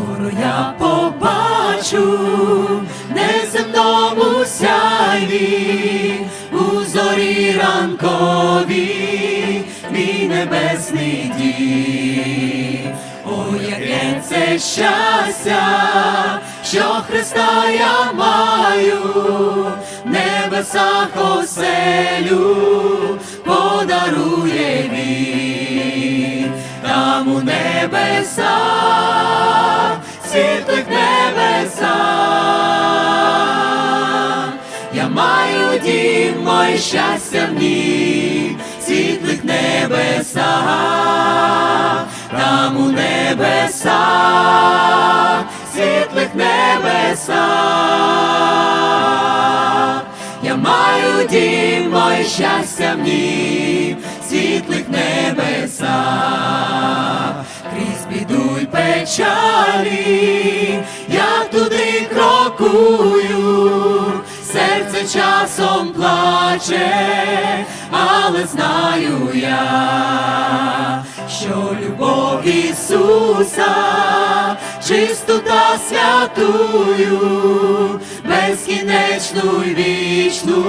скоро я побачу неземному сяйві. У зорі ранкові мій небесний дім. О, яке це щастя, що Христа я маю, в небесах оселю подарує він, там у небесах, світлих небесах. Я маю дім, моє щастя в нім, світлих небесах, там у небесах, світлих небесах. Я маю дім, моє щастя в нім, світлих небесах, печалі, крокую, серце часом плаче, але знаю я, що любов Ісуса, чисту та святую, безкінечну й вічну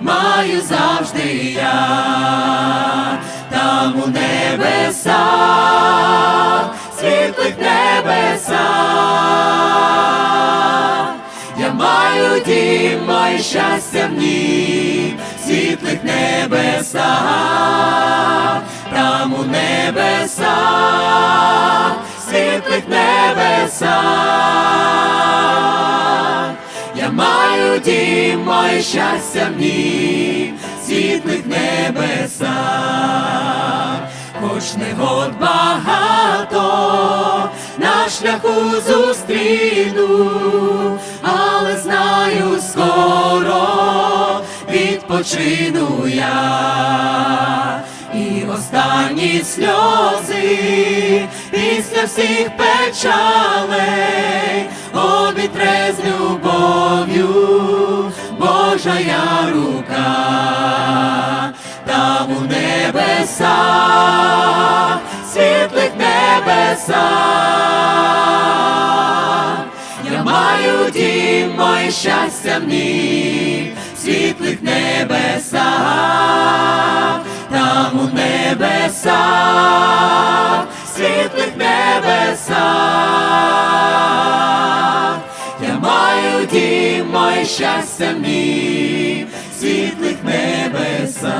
маю завжди я, там у небесах, Маю дім, моє щастя в нім, світлих небесах, там у небесах, світлих небесах. Я маю дім, моє щастя в нім, світлих небесах, хоч негод багато на шляху зустріну, відпочину я. І останні сльози після всіх печалей обітре з любов'ю Божая рука, там у небесах, світлих небесах. Я маю дім, моє щастя в нім, світлих небесах, там у небесах, світлих небесах, я маю дім, моє щастя мій, світлих небеса.